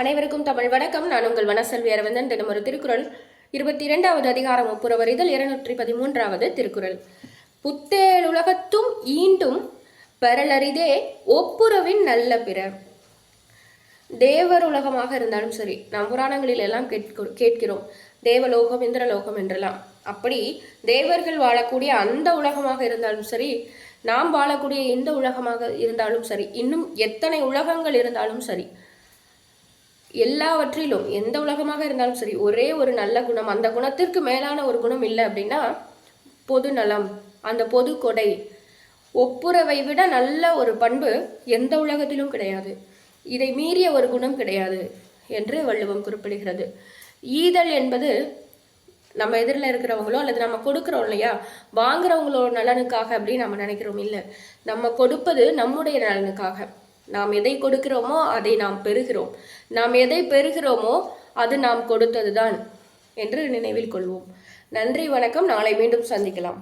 அனைவருக்கும் தமிழ் வணக்கம். நான் உங்கள் வனசெல்வி அரவிந்தன். தினம் ஒரு திருக்குறள். இருபத்தி இரண்டாவது அதிகாரம் ஒப்புரவர். இதழ் இருநூற்றி பதிமூன்றாவது திருக்குறள். புத்தேழுலகத்தும் ஈண்டும் பெறலரிதே ஒப்புரவின் நல்ல பிற தேவர் உலகமாக இருந்தாலும் சரி நம் புராணங்களில் எல்லாம் கேட்க கேட்கிறோம். தேவலோகம் இந்திரலோகம் என்றெல்லாம். அப்படி தேவர்கள் வாழக்கூடிய அந்த உலகமாக இருந்தாலும் சரி நாம் வாழக்கூடிய இந்த உலகமாக இருந்தாலும் சரி இன்னும் எத்தனை உலகங்கள் இருந்தாலும் சரி எல்லாவற்றிலும் எந்த உலகமாக இருந்தாலும் சரி ஒரே ஒரு நல்ல குணம் அந்த குணத்திற்கு மேலான ஒரு குணம் இல்லை அப்படின்னா பொது நலம் அந்த பொது கொடை ஒப்புரவை விட நல்ல ஒரு பண்பு எந்த உலகத்திலும் கிடையாது. இதை மீறிய ஒரு குணம் கிடையாது என்று வள்ளுவம் குறிப்பிடுகிறது. ஈதல் என்பது நம்ம எதிரில் இருக்கிறவங்களோ அல்லது நம்ம கொடுக்குறோம் இல்லையா? வாங்குறவங்களோட நலனுக்காக அப்படின்னு நம்ம நினைக்கிறோம் இல்லை. நம்ம கொடுப்பது நம்முடைய நலனுக்காக. நாம் எதை கொடுக்கிறோமோ அதை நாம் பெறுகிறோம். நாம் எதை பெறுகிறோமோ அது நாம் கொடுத்ததுதான் என்று நினைவில் கொள்வோம். நன்றி வணக்கம். நாளை மீண்டும் சந்திக்கலாம்.